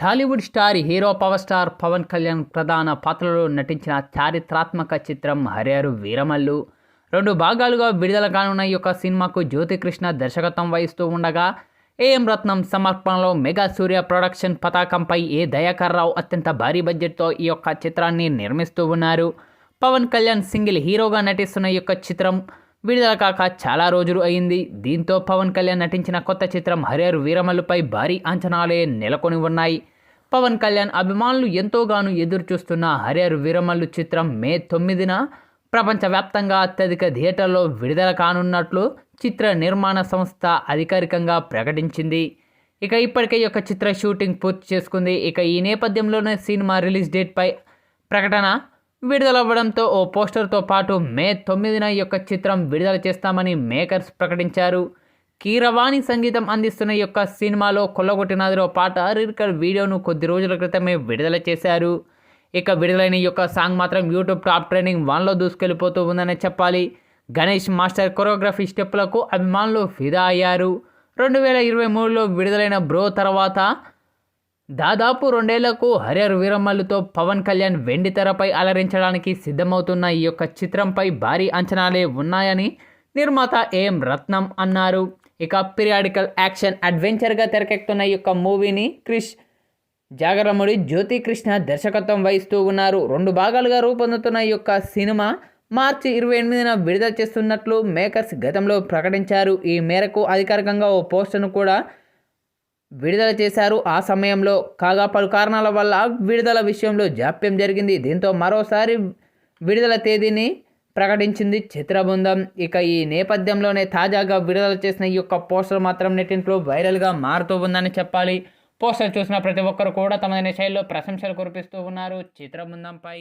Tollywood star hero power star Pawan Kalyan ప్రధాన పాత్రలో నటించిన చారిత్రాత్మక చిత్రం హరిహరు వీరమల్లు. రెండు భాగాలుగా విడుదల కానున్న ఈ యొక్క సినిమాకు జ్యోతికృష్ణ దర్శకత్వం వహిస్తూ ఉండగా ఏఎం రత్నం సమర్పణలో మెగా సూర్య ప్రొడక్షన్ పతాకంపై ఏ దయాకర్ రావు అత్యంత భారీ బడ్జెట్తో ఈ యొక్క చిత్రాన్ని నిర్మిస్తూ ఉన్నారు. పవన్ కళ్యాణ్ సింగిల్ హీరోగా నటిస్తున్న ఈ యొక్క చిత్రం విడుదల కాక చాలా రోజులు అయింది. దీంతో పవన్ కళ్యాణ్ నటించిన కొత్త చిత్రం హరియర్ వీరమల్లుపై భారీ అంచనాలే నెలకొని ఉన్నాయి. పవన్ కళ్యాణ్ అభిమానులు ఎంతోగానో ఎదురుచూస్తున్న హరియర్ వీరమల్లు చిత్రం మే తొమ్మిదిన ప్రపంచవ్యాప్తంగా అత్యధిక థియేటర్లో విడుదల కానున్నట్లు చిత్ర నిర్మాణ సంస్థ అధికారికంగా ప్రకటించింది. ఇక ఇప్పటికే యొక్క చిత్ర షూటింగ్ పూర్తి చేసుకుంది. ఇక ఈ నేపథ్యంలోనే సినిమా రిలీజ్ డేట్పై ప్రకటన విడుదలవ్వడంతో ఓ పోస్టర్తో పాటు మే తొమ్మిదిన ఈ యొక్క చిత్రం విడుదల చేస్తామని మేకర్స్ ప్రకటించారు. కీరవాణి సంగీతం అందిస్తున్న ఈ యొక్క సినిమాలో కొల్లగొట్టినదిలో పాట రికర్ వీడియోను కొద్ది రోజుల క్రితమే విడుదల చేశారు. ఇక విడుదలైన ఈ యొక్క సాంగ్ మాత్రం యూట్యూబ్ టాప్ ట్రెండింగ్ వన్లో దూసుకెళ్ళిపోతూ ఉందని చెప్పాలి. గణేష్ మాస్టర్ కొరియోగ్రఫీ స్టెప్పులకు అభిమానులు ఫిదా అయ్యారు. రెండు వేల ఇరవై మూడులో విడుదలైన బ్రో తర్వాత దాదాపు రెండేళ్ళకు హరిహర్ వీరమ్మలతో పవన్ కళ్యాణ్ వెండి తెరపై అలరించడానికి సిద్ధమవుతున్న ఈ యొక్క చిత్రంపై భారీ అంచనాలే ఉన్నాయని నిర్మాత ఏం రత్నం అన్నారు. ఇక పీరియాడికల్ యాక్షన్ అడ్వెంచర్గా తెరకెక్కుతున్న ఈ యొక్క మూవీని క్రిష్ జాగరముడి జ్యోతి కృష్ణ దర్శకత్వం వహిస్తూ ఉన్నారు. రెండు భాగాలుగా రూపొందుతున్న ఈ యొక్క సినిమా మార్చి ఇరవై ఎనిమిదిన విడుదల చేస్తున్నట్లు మేకర్స్ గతంలో ప్రకటించారు. ఈ మేరకు అధికారికంగా ఓ పోస్టును కూడా విడుదల చేశారు. ఆ సమయంలో కాగా పలు కారణాల వల్ల విడుదల విషయంలో జాప్యం జరిగింది. దీంతో మరోసారి విడుదల తేదీని ప్రకటించింది చిత్రబృందం. ఇక ఈ నేపథ్యంలోనే తాజాగా విడుదల చేసిన ఈ యొక్క పోస్టర్ మాత్రం నెట్టింట్లో వైరల్గా మారుతూ ఉందని చెప్పాలి. పోస్టర్ చూసిన ప్రతి ఒక్కరు కూడా తమదైన శైలిలో ప్రశంసలు కురిపిస్తూ ఉన్నారు. చిత్రబృందంపై